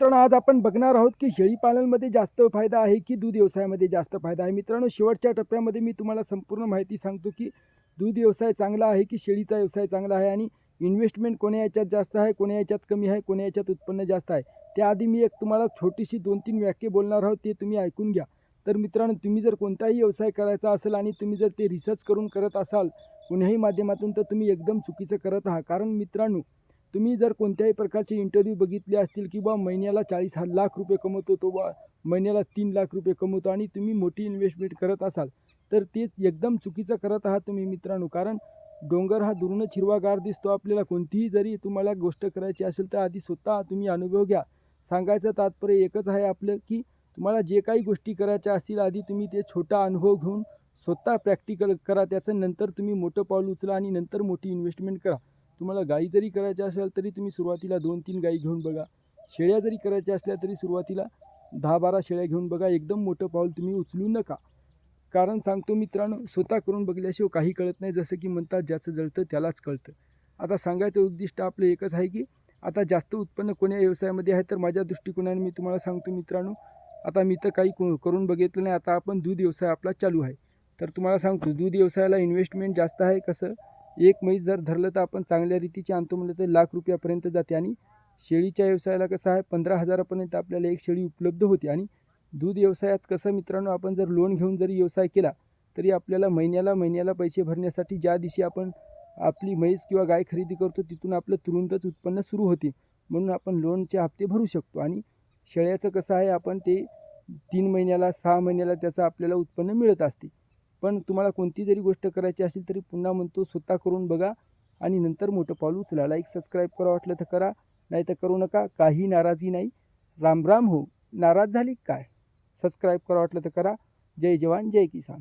मित्रांनो आज आपण बघणार आहोत की शेळीपालनमध्ये जास्त फायदा आहे की दूध व्यवसायामध्ये जास्त फायदा आहे? मित्रांनो शेवटच्या टप्प्यामध्ये मी तुम्हाला संपूर्ण माहिती सांगतो की दूध व्यवसाय चांगला आहे की शेळीचा व्यवसाय चांगला आहे आणि इन्व्हेस्टमेंट कोण्या याच्यात जास्त आहे कोण्या याच्यात कमी आहे कोण्या याच्यात उत्पन्न जास्त आहे? त्याआधी मी एक तुम्हाला छोटीशी दोन तीन वाक्य बोलणार आहोत ते तुम्ही ऐकून घ्या. तर मित्रांनो तुम्ही जर कोणताही व्यवसाय करायचा असेल आणि तुम्ही जर ते रिसर्च करून करत असाल कोण्याही माध्यमातून तर तुम्ही एकदम चुकीचं करत आहात. कारण मित्रांनो तुम्ही जर कोणत्याही प्रकारचे इंटरव्ह्यू बघितले असतील की बा महिन्याला चाळीस हा लाख रुपये कमवतो तो बा महिन्याला तीन लाख रुपये कमवतो आणि तुम्ही मोठी इन्व्हेस्टमेंट करत असाल तर ते एकदम चुकीचं करत आहात तुम्ही मित्रांनो. कारण डोंगर हा दुरूनच हिरवागार दिसतो. आपल्याला कोणतीही जरी तुम्हाला गोष्ट करायची असेल तर आधी स्वतः तुम्ही अनुभव घ्या. सांगायचं तात्पर्य एकच आहे आपलं की तुम्हाला जे काही गोष्टी करायच्या असतील आधी तुम्ही ते छोटा अनुभव घेऊन स्वतः प्रॅक्टिकल करा. त्याचं नंतर तुम्ही मोठं पाऊल उचला आणि नंतर मोठी इन्व्हेस्टमेंट करा. तुम्हाला गाई जरी करायच्या असेल तरी तुम्ही सुरुवातीला दोन तीन गाई घेऊन बघा. शेळ्या जरी करायच्या असल्या तरी सुरुवातीला दहा बारा शेळ्या घेऊन बघा. एकदम मोठं पाऊल तुम्ही उचलू नका. कारण सांगतो मित्रांनो स्वतः करून बघल्याशिवाय काही कळत नाही. जसं की म्हणतात ज्याचं जळतं त्यालाच कळतं. आता सांगायचं उद्दिष्ट आपलं एकच आहे की आता जास्त उत्पन्न कोण्या व्यवसायामध्ये आहे तर माझ्या दृष्टिकोनाने मी तुम्हाला सांगतो मित्रांनो आता मी तर काही को- करून बघितलं नाही. आता आपण दूध व्यवसाय आपला चालू आहे. तर तुम्हाला सांगतो दूध व्यवसायाला इन्व्हेस्टमेंट जास्त आहे कसं? एक म्हैस जर धरलं तर आपण चांगल्या रीतीची आणतो म्हणलं तर लाख रुपयापर्यंत जाते. आणि शेळीच्या व्यवसायाला कसं आहे पंधरा हजारापर्यंत आपल्याला एक शेळी उपलब्ध होते. आणि दूध व्यवसायात कसं मित्रांनो आपण जर लोन घेऊन जरी व्यवसाय केला तरी आपल्याला महिन्याला महिन्याला पैसे भरण्यासाठी ज्या दिवशी आपण आपली म्हैस किंवा गाय खरेदी करतो तिथून आपलं तुरुंतच उत्पन्न सुरू होते. म्हणून आपण लोनचे हप्ते भरू शकतो. आणि शेळ्याचं कसं आहे आपण ते तीन महिन्याला सहा महिन्याला त्याचं आपल्याला उत्पन्न मिळत असते. पण तुम्हाला कोणती जरी गोष्ट करायची असेल तरी पुन्हा म्हणतो स्वतः करून बघा आणि नंतर मोठं पाऊल उचला. लाईक सबस्क्राईब करा वाटलं तर करा नाही तर करू नका. काही नाराजी नाही. राम राम हो. नाराज झाली काय? सबस्क्राईब करा वाटलं तर करा. जय जवान जय किसान.